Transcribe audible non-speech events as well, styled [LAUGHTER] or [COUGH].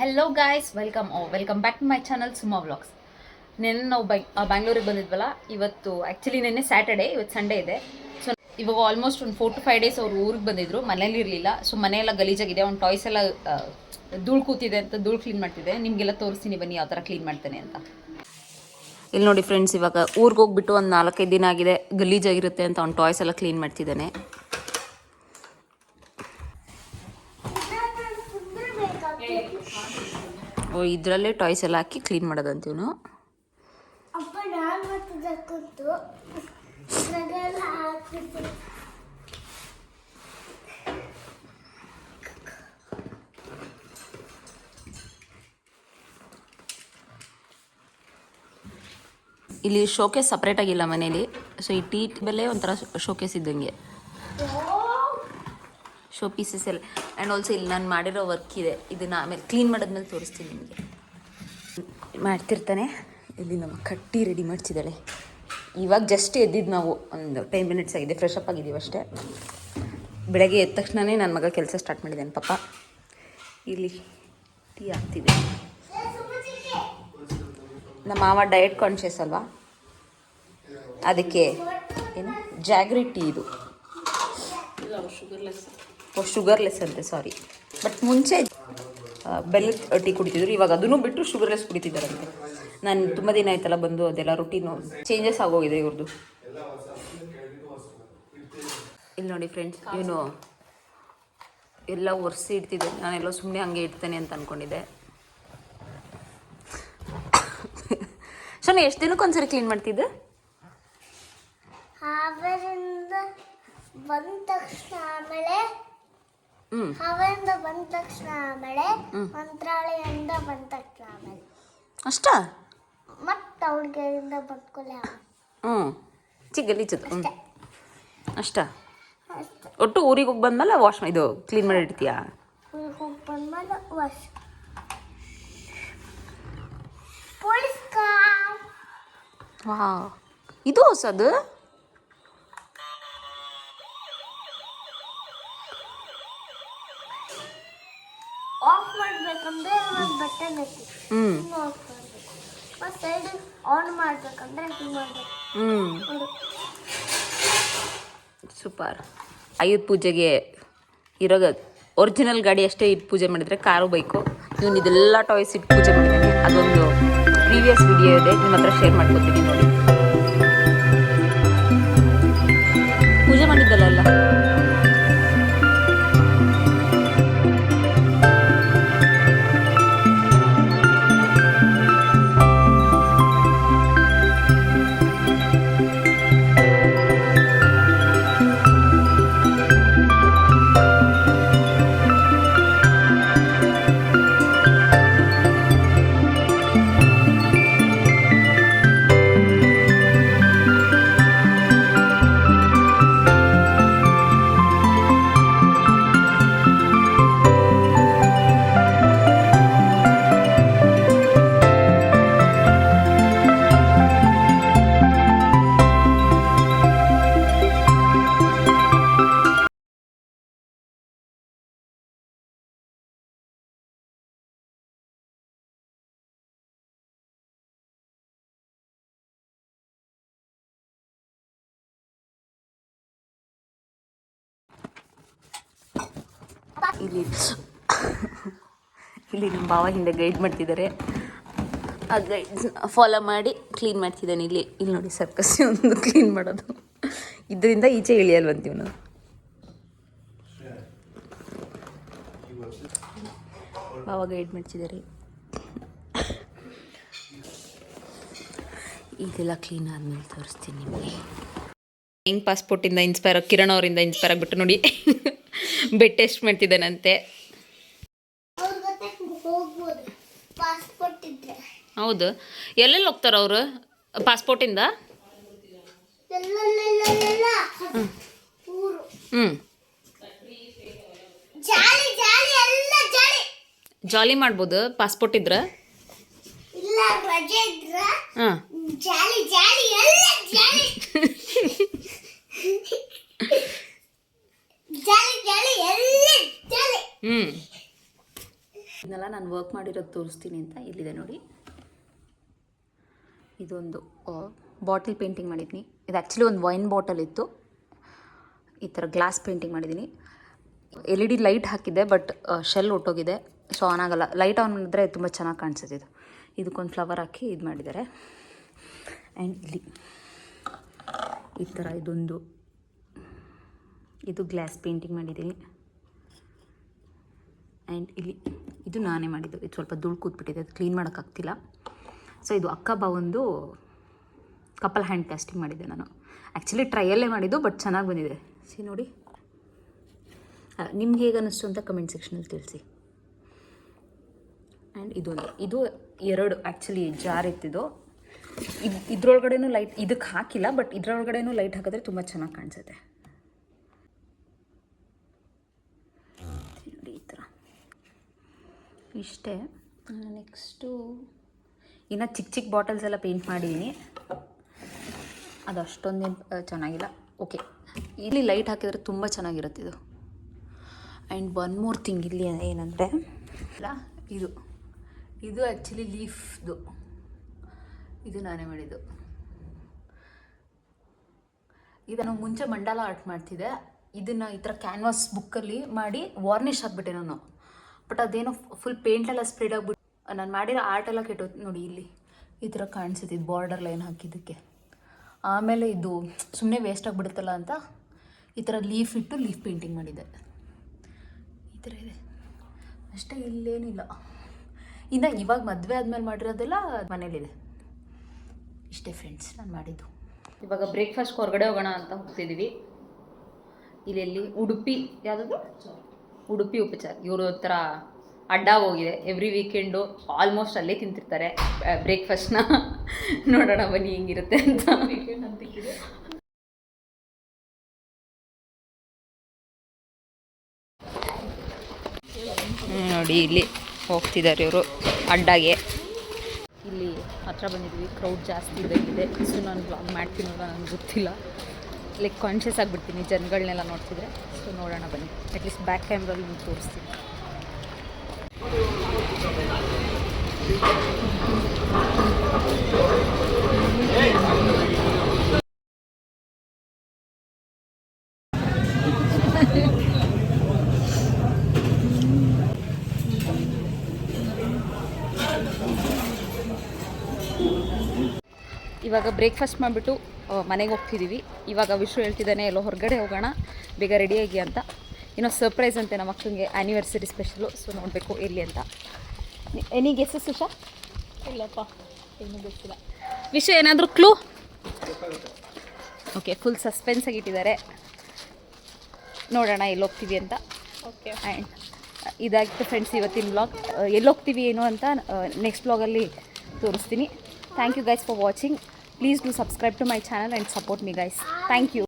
Hello guys welcome oh welcome back to my channel Suma vlogs ನೆನ್ನೆ ನಾವು by ಬ್ಯಾಂಗ್ಳೂರಿಗೆ ಬಂದಿದ್ವಲ್ಲ, ಇವತ್ತು actually ನೆನ್ನೆ Saturday ಇವತ್ತು ಸಂಡೇ ಇದೆ. ಸೊ ಇವಾಗ ಆಲ್ಮೋಸ್ಟ್ ಒಂದು ಫೋರ್ ಟು ಫೈವ್ ಡೇಸ್ ಅವ್ರು ಊರಿಗೆ ಬಂದಿದ್ರು, ಮನೇಲಿ ಇರಲಿಲ್ಲ. ಸೊ ಮನೆಯೆಲ್ಲ ಗಲೀಜಾಗಿದೆ, ಅವ್ನು ಟಾಯ್ಸ್ ಎಲ್ಲ ಧೂಳು ಕೂತಿದೆ ಅಂತ, ಧೂಳು ಕ್ಲೀನ್ ಮಾಡ್ತಿದೆ. ನಿಮಗೆಲ್ಲ ತೋರಿಸ್ತೀನಿ ಬನ್ನಿ ಯಾವ ಥರ ಕ್ಲೀನ್ ಮಾಡ್ತೇನೆ ಅಂತ. ಇಲ್ಲಿ ನೋಡಿ ಫ್ರೆಂಡ್ಸ್ ಇವಾಗ ಊರಿಗೆ ಹೋಗ್ಬಿಟ್ಟು ಒಂದು ನಾಲ್ಕೈದು ದಿನ ಆಗಿದೆ, ಗಲೀಜಾಗಿರುತ್ತೆ ಅಂತ ಅವ್ನ ಟಾಯ್ಸ್ ಎಲ್ಲ ಕ್ಲೀನ್ ಮಾಡ್ತಿದ್ದಾನೆ ಓ ಇದರಲ್ಲೇ ಟಾಯ್ಸ್ ಎಲ್ಲ ಹಾಕಿ ಕ್ಲೀನ್ ಮಾಡೋದಂತೀವನು ಇಲ್ಲಿ ಶೋಕೇಸ್ ಸಪ್ರೇಟ್ ಆಗಿಲ್ಲ ಮನೇಲಿ. ಸೊ ಈ ಟೀ ಬೆಲೆ ಒಂಥರ ಶೋಕೇಸ್ ಇದ್ದಂಗೆ. ಶೋ ಪೀಸಸ್ ಎಲ್ಲ ಆ್ಯಂಡ್ ಆಲ್ಸೋ ಇಲ್ಲಿ ನಾನು ಮಾಡಿರೋ ವರ್ಕ್ ಇದೆ. ಇದನ್ನು ಆಮೇಲೆ ಕ್ಲೀನ್ ಮಾಡಿದ್ಮೇಲೆ ತೋರಿಸ್ತೀನಿ ನಿಮಗೆ. ಮಾಡ್ತಿರ್ತಾನೆ. ಇಲ್ಲಿ ನಮ್ಮ ಕಟ್ಟಿ ರೆಡಿ ಮಾಡ್ತಿದ್ದಾಳೆ ಇವಾಗ ಜಸ್ಟ್ ಎದ್ದಿದ್ದು ನಾವು ಒಂದು ಟೆನ್ ಮಿನಿಟ್ಸ್ ಆಗಿದೆ ಫ್ರೆಶ್ ಅಪ್ ಆಗಿದ್ದೀವಿ ಅಷ್ಟೇ. ಬೆಳಗ್ಗೆ ಎದ್ದ ತಕ್ಷಣವೇ ನನ್ನ ಮಗ ಕೆಲಸ ಸ್ಟಾರ್ಟ್ ಮಾಡಿದ್ದೇನೆ, ಪಾಪ. ಇಲ್ಲಿ ಟೀ ಆಗ್ತಿದೆ ನಮ್ಮ ಮಾವ ಡಯಟ್ ಕಾನ್ಷಿಯಸ್ ಅಲ್ವಾ? ಅದಕ್ಕೆ, ಏನು? ಜಾಗ್ರಿ ಟೀ ಇದು. ಶುಗರ್ಲೆಸ್ ಅಂತೆ ಸಾರಿ ಬಟ್ ಮುಂಚೆ ಬೆಲ್ಲದ ಟೀ ಕುಡಿತಿದ್ರು, ಇವಾಗ ಅದನ್ನು ಬಿಟ್ಟು ಶುಗರ್ಲೆಸ್ ಕುಡಿತಿದ್ದಾರಂತೆ. ನಾನು ತುಂಬ ದಿನ ಆಯ್ತಲ್ಲ ಬಂದು, ಅದೆಲ್ಲ ರುಟೀನು ಚೇಂಜಸ್ ಆಗೋಗಿದೆ ಇವ್ರದ್ದು ಇಲ್ಲಿ ನೋಡಿ ಫ್ರೆಂಡ್ಸ್ ಏನು ಎಲ್ಲ ಒರೆಸಿ ಇಡ್ತಿದ್ದೆ. ನಾನೆಲ್ಲೋ ಸುಮ್ಮನೆ ಹಂಗೆ ಇಡ್ತೇನೆ ಅಂತ ಅಂದ್ಕೊಂಡಿದ್ದೆ ಸೊ ನಾನು ಎಷ್ಟು ದಿನಕ್ಕೆ ಒಂದ್ಸರಿ ಕ್ಲೀನ್ ಮಾಡ್ತಿದ್ದೆ? ಬಂದ ತಕ್ಷಣ ಆಮೇಲೆ ಹ್ಞೂ ಹಾವೇರಿಂದ ಬಂದ ತಕ್ಷಣ ಆಮೇಲೆ ಮಂತ್ರಾಲಯದಿಂದ ಬಂದ ತಕ್ಷಣ ಆಮೇಲೆ. ಅಷ್ಟ? ಮತ್ತೆ ಅವ್ಳಿಗೆಯಿಂದ ಬಂದ್ಕೊಳ್ಳೆ ಹ್ಞೂ ಚಿಕ್ಕಲೀಚದು ಹ್ಞೂ ಅಷ್ಟಾ. ಒಟ್ಟು ಊರಿಗೆ ಹೋಗಿ ಬಂದ್ಮೇಲೆ ವಾಶ್ ಇದು ಕ್ಲೀನ್ ಮಾಡಿ ಇಡ್ತೀಯಾ ಊರಿಗೆ ಹೋಗಿ ಬಂದ್ಮೇಲೆ ವಾಶ್ ಪೊಲೀಸ್ ಕಾರ್ ವಾ ಇದು ಹೊಸದು ಆಫ್ ಮಾಡ್ಬೇಕಂದ್ರೆ ಒಂದು ಬಟನ್ ಐತಿ ಮತ್ತು ಸೈಡ್ ಆನ್ ಮಾಡ್ಬೇಕಂದ್ರೆ ಹಿಂಗೆ ಮಾಡ್ಬೇಕು. ಹ್ಞೂ ಸೂಪರ್. ಆಯುಧ ಪೂಜೆಗೆ ಇರೋ ಒರಿಜಿನಲ್ ಗಾಡಿ ಅಷ್ಟೇ ಇಟ್ಟು ಪೂಜೆ ಮಾಡಿದರೆ ಕಾರು ಬೈಕು ಇವನು ಇದೆಲ್ಲ ಟಾಯ್ಸ್ ಇಟ್ಟು ಪೂಜೆ ಮಾಡಿದ್ದಾನೆ ಅದೊಂದು ಪ್ರೀವಿಯಸ್ ವಿಡಿಯೋ ಇದೆ ನಿಮ್ಮ ಹತ್ರ ಶೇರ್ ಮಾಡ್ಕೊತೀನಿ ನೋಡಿ. ಇಲ್ಲಿ. ಇಲ್ಲಿ ನಮ್ಮ ಭಾವ ಹಿಂದೆ ಗೈಡ್ ಮಾಡ್ತಿದ್ದಾರೆ. ಆ ಗೈಡ್ಸ್ ಫಾಲೋ ಮಾಡಿ ಕ್ಲೀನ್ ಮಾಡ್ತಿದ್ದಾನೆ ಇಲ್ಲಿ. ಇಲ್ಲಿ ನೋಡಿ ಸರ್ಕಸ್ ಒಂದು ಕ್ಲೀನ್ ಮಾಡೋದು. ಇದರಿಂದ ಈಚೆ ಇಳಿಯಲ್ವಂತೀವಿ ನಾವು ಭಾವ ಗೈಡ್ ಮಾಡ್ತಿದ್ದಾರೆ. ಇದೆಲ್ಲ ಕ್ಲೀನ್ ಆದ್ಮೇಲೆ ತೋರಿಸ್ತೀನಿ ನಿಮಗೆ. ಹೆಂಗ್ ಪಾಸ್ಪೋರ್ಟಿಂದ ಇನ್ಸ್ಪೈರ್ ಕಿರಣ್ ಅವರಿಂದ ಇನ್ಸ್ಪೈರ್ ಆಗಿಬಿಟ್ಟು ನೋಡಿ. ಬೆಡ್ ಟೆಸ್ಟ್ ಮಾಡ್ತಿದ್ದಾನಂತೆ. ಹೌದು. ಎಲ್ಲೆಲ್ಲಿ ಹೋಗ್ತಾರೆ ಅವರು? ಪಾಸ್ಪೋರ್ಟಿಂದ ಹ್ಞೂ ಜಾಲಿ ಮಾಡ್ಬೋದು ಪಾಸ್ಪೋರ್ಟ್ ಇದ್ರ. ಹಾಂ. ಜಾಲಿ ಜಾಲಿ ಎಲ್ಲ ಜಾಲಿ [LAUGHS] ಜಾಲಿ ಜಾಲಿ ಎಲ್ಲ ಜಾಲಿ ಹ್ಞೂ ಇದನ್ನೆಲ್ಲ ನಾನು ವರ್ಕ್ ಮಾಡಿರೋದು ತೋರಿಸ್ತೀನಿ ಅಂತ ಇಲ್ಲಿದೆ ನೋಡಿ. ಇದೊಂದು ಬಾಟಲ್ ಪೇಂಟಿಂಗ್ ಮಾಡಿದ್ದೀನಿ ಇದು ಆ್ಯಕ್ಚುಲಿ ಒಂದು ವೈನ್ ಬಾಟಲ್ ಇತ್ತು. ಈ ಥರ ಗ್ಲಾಸ್ ಪೇಂಟಿಂಗ್ ಮಾಡಿದ್ದೀನಿ ಎಲ್ ಇ ಡಿ ಲೈಟ್ ಹಾಕಿದ್ದೆ ಬಟ್ ಶೆಲ್ ಒಟ್ಟೋಗಿದೆ. ಸೊ ಆನ್ ಆಗಲ್ಲ. ಲೈಟ್ ಆನ್ ಮಾಡಿದ್ರೆ ತುಂಬ ಚೆನ್ನಾಗಿ ಕಾಣಿಸುತ್ತೆ ಇದು. ಇದಕ್ಕೊಂದು ಫ್ಲವರ್ ಹಾಕಿ ಇದು ಮಾಡಿದ್ದಾರೆ. ಆ್ಯಂಡ್ ಇಲ್ಲಿ, ಈ ಥರ ಇದೊಂದು ಇದು ಗ್ಲಾಸ್ ಪೇಂಟಿಂಗ್ ಮಾಡಿದ್ದೀನಿ. ಆ್ಯಂಡ್ ಇಲ್ಲಿ ಇದು ನಾನೇ ಮಾಡಿದ್ದು. ಇದು ಸ್ವಲ್ಪ ಧೂಳು ಕೂತ್ಬಿಟ್ಟಿದೆ. ಅದು ಕ್ಲೀನ್ ಮಾಡೋಕ್ಕಾಗ್ತಿಲ್ಲ ಸೊ ಇದು ಅಕ್ಕ ಒಂದು ಕಪಲ್ ಹ್ಯಾಂಡ್ ಕ್ಯಾಸ್ಟಿಂಗ್ ಮಾಡಿದ್ದೆ ನಾನು. ಆ್ಯಕ್ಚುಲಿ ಟ್ರಯಲ್ಲೇ ಮಾಡಿದ್ದು ಬಟ್ ಚೆನ್ನಾಗಿ ಬಂದಿದೆ. ಸಿ ನೋಡಿ. ನಿಮ್ಗೆ ಹೇಗೆ ಅನ್ನಿಸ್ತು ಅಂತ ಕಮೆಂಟ್ ಸೆಕ್ಷನಲ್ಲಿ ತಿಳಿಸಿ. ಆ್ಯಂಡ್ ಇದೊಂದು ಇದು ಎರಡು ಆ್ಯಕ್ಚುಲಿ ಜಾರ್ ಇತ್ತಿದ್ದು ಇದು, ಇದ್ರೊಳಗಡೆನೂ ಲೈಟ್ ಇದಕ್ಕೆ ಹಾಕಿಲ್ಲ ಬಟ್ ಇದ್ರೊಳಗಡೆನೂ ಲೈಟ್ ಹಾಕಿದ್ರೆ ತುಂಬ ಚೆನ್ನಾಗಿ ಕಾಣಿಸುತ್ತೆ ನೋಡಿ ಈ ಥರ ಇಷ್ಟೇ. ನೆಕ್ಸ್ಟು ಇನ್ನು ಚಿಕ್ಕ ಚಿಕ್ಕ ಬಾಟಲ್ಸ್ ಎಲ್ಲ ಪೇಂಟ್ ಮಾಡಿದ್ದೀನಿ ಅದು ಅಷ್ಟೊಂದು ಚೆನ್ನಾಗಿಲ್ಲ. ಓಕೆ. ಇಲ್ಲಿ ಲೈಟ್ ಹಾಕಿದರೆ ತುಂಬ ಚೆನ್ನಾಗಿರುತ್ತೆ ಇದು. ಆ್ಯಂಡ್ ಒನ್ ಮೋರ್ ಥಿಂಗ್ ಇಲ್ಲಿ ಏನಂದರೆ, ಅಲ್ಲ, ಇದು. ಇದು ಆ್ಯಕ್ಚುಲಿ ಲೀಫ್ದು. ಇದು ನಾನೇ ಮಾಡಿದ್ದು. ಇದನ್ನು ಮುಂಚೆ ಮಂಡಲ ಆರ್ಟ್ ಮಾಡ್ತಿದ್ದೆ. ಇದನ್ನು ಈ ಥರ ಕ್ಯಾನ್ವಾಸ್ ಬುಕ್ಕಲ್ಲಿ ಮಾಡಿ ವಾರ್ನಿಷ್ ಹಾಕ್ಬಿಟ್ಟೆ ನಾನು. ಬಟ್ ಅದೇನೋ ಫುಲ್ ಪೇಂಟೆಲ್ಲ ಸ್ಪ್ರೆಡ್ ಆಗಿಬಿಟ್ಟು ನಾನು ಮಾಡಿರೋ ಆರ್ಟ್ ಎಲ್ಲ ಕೆಟ್ಟೋದು ನೋಡಿ ಇಲ್ಲಿ. ಈ ಥರ ಕಾಣಿಸುತ್ತೆ ಬಾರ್ಡರ್ ಲೈನ್ ಹಾಕಿದ್ದಕ್ಕೆ. ಆಮೇಲೆ ಇದು ಸುಮ್ಮನೆ ವೇಸ್ಟ್ ಆಗಿಬಿಡುತ್ತಲ್ಲ ಅಂತ, ಈ ಥರ ಲೀಫ್ ಇಟ್ಟು ಲೀಫ್ ಪೇಂಟಿಂಗ್ ಮಾಡಿದ್ದೆ. ಈ ಥರ ಇದೆ. ಅಷ್ಟೇ ಇಲ್ಲೇನಿಲ್ಲ. ಇನ್ನು ಇವಾಗ ಮದುವೆ ಆದಮೇಲೆ ಮಾಡಿರೋದೆಲ್ಲ ಮನೇಲಿದೆ. ಇಷ್ಟೇ ಫ್ರೆಂಡ್ಸ್ ನಾನು ಮಾಡಿದ್ದು. ಇವಾಗ ಬ್ರೇಕ್ಫಾಸ್ಟ್ ಹೊರಗಡೆ ಹೋಗೋಣ ಅಂತ ಹೋಗ್ತಿದ್ದೀವಿ ಇಲ್ಲೆಲ್ಲಿ ಉಡುಪಿ ಯಾವುದದು ಉಡುಪಿ ಉಪಚಾರ. ಇವರು ಒಂಥರ ಅಡ್ಡ ಹೋಗಿದೆ. ಎವ್ರಿ ವೀಕೆಂಡು ಆಲ್ಮೋಸ್ಟ್ ಅಲ್ಲೇ ತಿಂತಿರ್ತಾರೆ. ಬ್ರೇಕ್ಫಾಸ್ಟ್ನ ನೋಡೋಣ ಬನ್ನಿ ಹೆಂಗಿರುತ್ತೆ ಅಂತ. ಹ್ಮ್, ನೋಡಿ ಇಲ್ಲಿ ಹೋಗ್ತಿದ್ದಾರೆ ಇವರು ಅಡ್ಡಾಗೆ. ಇಲ್ಲಿ ಹತ್ರ ಬಂದಿದ್ವಿ ಕ್ರೌಡ್ ಜಾಸ್ತಿ ಇದೆ ಇದೆ ಸೊ ನಾನು ಬ್ಲಾಗ್ ಮಾಡ್ತೀನೋ ನನಗೆ ಗೊತ್ತಿಲ್ಲ. ಲೈಕ್ ಕಾನ್ಷಿಯಸ್ ಆಗಿಬಿಡ್ತೀನಿ ಜನಗಳನ್ನೆಲ್ಲ ನೋಡ್ತಿದ್ರೆ. ಸೊ ನೋಡೋಣ ಬನ್ನಿ. ಅಟ್ಲೀಸ್ಟ್ ಬ್ಯಾಕ್ ಕ್ಯಾಮ್ರಲ್ಲಿ ನಿಮ್ಗೆ ತೋರಿಸ್ತೀನಿ. ಇವಾಗ ಬ್ರೇಕ್ಫಾಸ್ಟ್ ಮಾಡಿಬಿಟ್ಟು ಮನೆಗೆ ಹೋಗ್ತಿದ್ದೀವಿ ಇವಾಗ ವಿಶ್ವ ಹೇಳ್ತಿದ್ದಾನೆ ಎಲ್ಲೋ ಹೊರಗಡೆ ಹೋಗೋಣ ಬೇಗ ರೆಡಿಯಾಗಿ ಅಂತ. ಇನ್ನೊಂದು ಸರ್ಪ್ರೈಸ್ ಅಂತೆ ನಮ್ಮ ಮಕ್ಕಳಿಗೆ ಆ್ಯನಿವರ್ಸರಿ ಸ್ಪೆಷಲು ಸೊ ನೋಡಬೇಕು ಎಲ್ಲಿ ಅಂತ. ಎನಿ ಗೆಸ್ ಸುಷಾ ಇಲ್ಲಪ್ಪ ಏನು ಗೊತ್ತಿಲ್ಲ. ವಿಷಯ ಏನಾದರೂ ಕ್ಲೂ ಓಕೆ ಫುಲ್ ಸಸ್ಪೆನ್ಸ್ ಆಗಿಟ್ಟಿದ್ದಾರೆ ನೋಡೋಣ ಎಲ್ಲಿ ಹೋಗ್ತೀವಿ ಅಂತ. ಓಕೆ ಆ್ಯಂಡ್ ಇದಾಗಿತ್ತು ಫ್ರೆಂಡ್ಸ್ ಇವತ್ತಿನ ಬ್ಲಾಗ್ ಎಲ್ಲಿ ಹೋಗ್ತೀವಿ ಏನು ಅಂತ ನೆಕ್ಸ್ಟ್ ಬ್ಲಾಗಲ್ಲಿ ತೋರಿಸ್ತೀನಿ. Thank you guys for watching Please do subscribe to my channel and support me guys. Thank you.